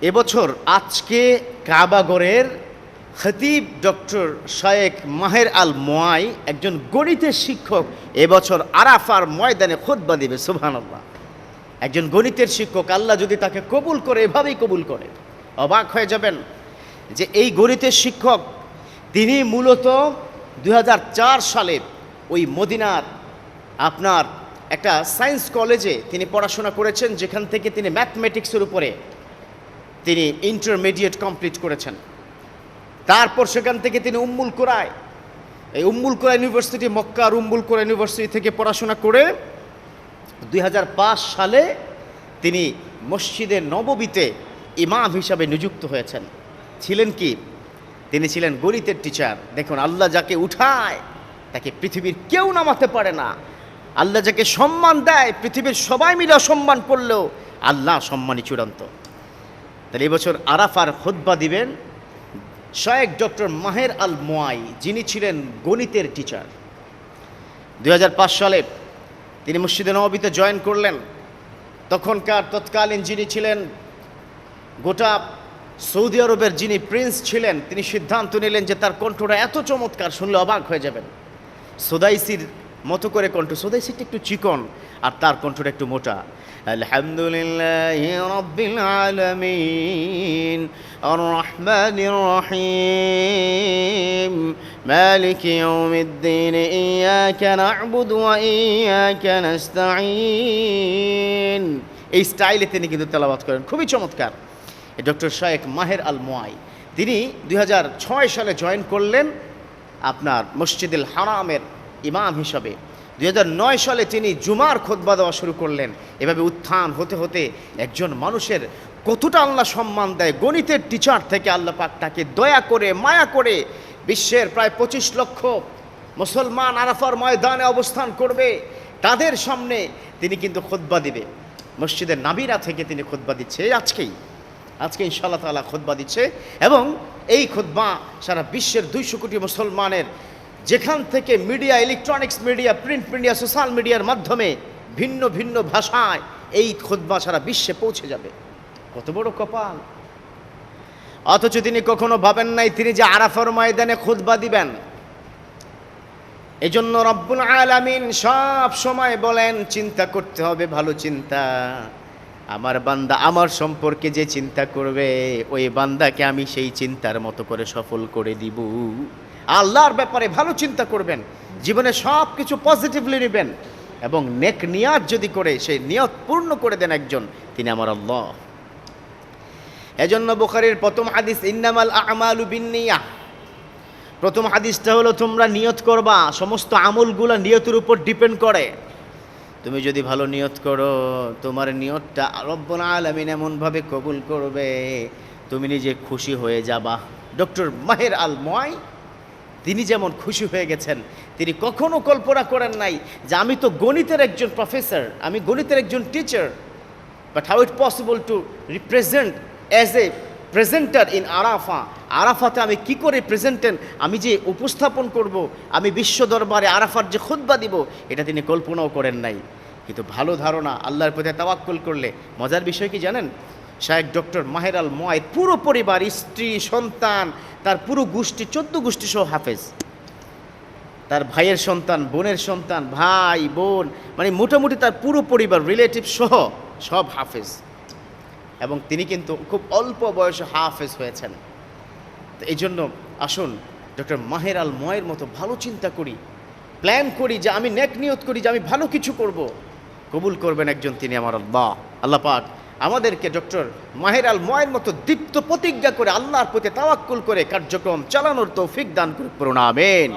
এবছর আজকে কাবাগরের খতিব ডক্টর শায়েক মাহের আল মোয়াই একজন গণিতের শিক্ষক, এবছর আরাফার ময়দানে খুতবা দিবে, সুবহানাল্লাহ। একজন গণিতের শিক্ষক, আল্লাহ যদি তাকে কবুল করে, এভাবেই কবুল করে। অবাক হয়ে যাবেন যে এই গণিতের শিক্ষক, তিনি মূলত দুই সালে ওই মদিনার আপনার একটা সায়েন্স কলেজে তিনি পড়াশোনা করেছেন, যেখান থেকে তিনি ম্যাথমেটিক্সের উপরে তিনি ইন্টারমিডিয়েট কমপ্লিট করেছেন। তারপর সেখান থেকে তিনি উম্মুল কোরায় এই উম্মুল কোরা ইউনিভার্সিটি মক্কার উম্মুল কোরা ইউনিভার্সিটি থেকে পড়াশোনা করে দুই হাজার পাঁচ সালে তিনি মসজিদের নববীতে ইমাম হিসাবে নিযুক্ত হয়েছেন। ছিলেন কি? তিনি ছিলেন গণিতের টিচার দেখুন, আল্লাহ যাকে উঠায়, তাকে পৃথিবীর কেউ নামাতে পারে না। আল্লাহ যাকে সম্মান দেয়, পৃথিবীর সবাই মিলে অসম্মান করলেও আল্লাহ সম্মানই চূড়ান্ত। তাহলে এবছর আরাফার খুদ্া দিবেন শায়েক ডক্টর মাহের আল মোয়াই, যিনি ছিলেন গণিতের টিচার দুই সালে তিনি মসজিদে নবীতে জয়েন করলেন। তখনকার তৎকালীন যিনি ছিলেন, গোটা সৌদি আরবের যিনি প্রিন্স ছিলেন, তিনি সিদ্ধান্ত নিলেন যে তার কণ্ঠটা এত চমৎকার শুনলে অবাক হয়ে যাবেন। সোদাইসির মতো করে কণ্ঠ। সোদাইসিটা একটু চিকন আর তার কণ্ঠটা একটু মোটা। আলহামদুলিল্লাহ রব্বিল আলামিন আর রহমানির রহিম মালিক ইয়াউমিদ্দিন, ইয়াকা না'বুদু ওয়া ইয়াকা নাস্তাঈন। এই স্টাইলে তিনি কিন্তু তেলাওয়াত করেন। খুবই চমৎকার। ডক্টর শায়েক মাহের আল মোয়াই তিনি দু হাজার ছয় সালে জয়েন করলেন আপনার মসজিদুল হারামের ইমাম হিসাবে। দুই নয় সালে তিনি জুমার খোদবা দেওয়া শুরু করলেন। এভাবে উত্থান হতে হতে একজন মানুষের কতটা আল্লাহ সম্মান দেয়, গণিতের টিচার থেকে আল্লাহ পাক তাকে দয়া করে, মায়া করে বিশ্বের প্রায় পঁচিশ লক্ষ মুসলমান আরাফার ময়দানে অবস্থান করবে। তাদের সামনে তিনি কিন্তু খোদবা দিবে। মসজিদের নাবিরা থেকে তিনি খোদবা দিচ্ছে। আজকেই, আজকে ইনশাআল্লাহ তালা খোদবা দিচ্ছে এবং এই খোদবা সারা বিশ্বের দুইশো কোটি মুসলমানের যেখান থেকে media electronics media print media social মিডিয়ার মাধ্যমে ভিন্ন ভিন্ন ভাষায় এই খোদবা সারা বিশ্বে পৌঁছে যাবে। কত বড় কপাল। অথচ তিনি কখনো ভাবেন নাই তিনি যে আরাফার ময়দানে খুতবা দিবেন। এজন্য রব্বুল আলামিন সব সময় বলেন, চিন্তা করতে হবে, ভালো চিন্তা। আমার বান্দা আমার সম্পর্কে যে চিন্তা করবে, ওই বান্দাকে আমি সেই চিন্তার মতো করে সফল করে দিব। আল্লাহর ব্যাপারে ভালো চিন্তা করবেন, জীবনে সব কিছু পজিটিভলি নেবেন, এবং নেক নিয়াত যদি করে, সেই নিয়ত পূর্ণ করে দেন একজন, তিনি আমার আল্লাহ। এজন্য বুখারীর প্রথম হাদিস, ইন্নামাল আমালু বিন্নিয়াহ। প্রথম হাদিসটা হলো, তোমরা নিয়ত করবা, সমস্ত আমলগুলো নিয়তের উপর ডিপেন্ড করে। তুমি যদি ভালো নিয়ত করো, তোমার নিয়তটা রব্বুল আলামিন এমনভাবে কবুল করবে, তুমি নিজে খুশি হয়ে যাবা। ডক্টর মাহের আল ময় তিনি যেমন খুশি হয়ে গেছেন, তিনি কখনো কল্পনা করেন নাই যে আমি তো গণিতের একজন প্রফেসর আমি গণিতের একজন teacher but how it possible to represent as a presenter in Arafa? আরাফাতে আমি কি করে প্রেজেন্টেন আমি যে উপস্থাপন করব, আমি বিশ্ব দরবারে আরাফার যে খুদ্া দিব, এটা তিনি কল্পনাও করেন নাই। কিন্তু ভালো ধারণা, আল্লাহর প্রতি তাওয়াক্কুল করলে, মজার বিষয় কি জানেন? শায়েক ডক্টর মাহের আল পুরো পরিবার, স্ত্রী, সন্তান, তার পুরো গোষ্ঠী, চোদ্দ গোষ্ঠী সহ হাফেজ। তার ভাইয়ের সন্তান, বোনের সন্তান, ভাই, বোন মানে মোটামুটি তার পুরো পরিবার রিলেটিভ সহ সব হাফেজ। এবং তিনি কিন্তু খুব অল্প বয়সে হাফেজ হয়েছেন। তো এই জন্য আসুন, ডক্টর মাহের আল ময়ের মতো ভালো চিন্তা করি প্ল্যান করি যে আমি নেক নিয়ত করি যে আমি ভালো কিছু করব। কবুল করবেন একজন তিনি আমার আল্লাহ। আল্লাহ পাক আমাদেরকে ডক্টর মাহের আল মায়ের মতো দীপ্ত প্রতিজ্ঞা করে আল্লাহর প্রতি তাওয়াক্কুল করে কার্যক্রম চালানোর তৌফিক দান করে প্রণামেন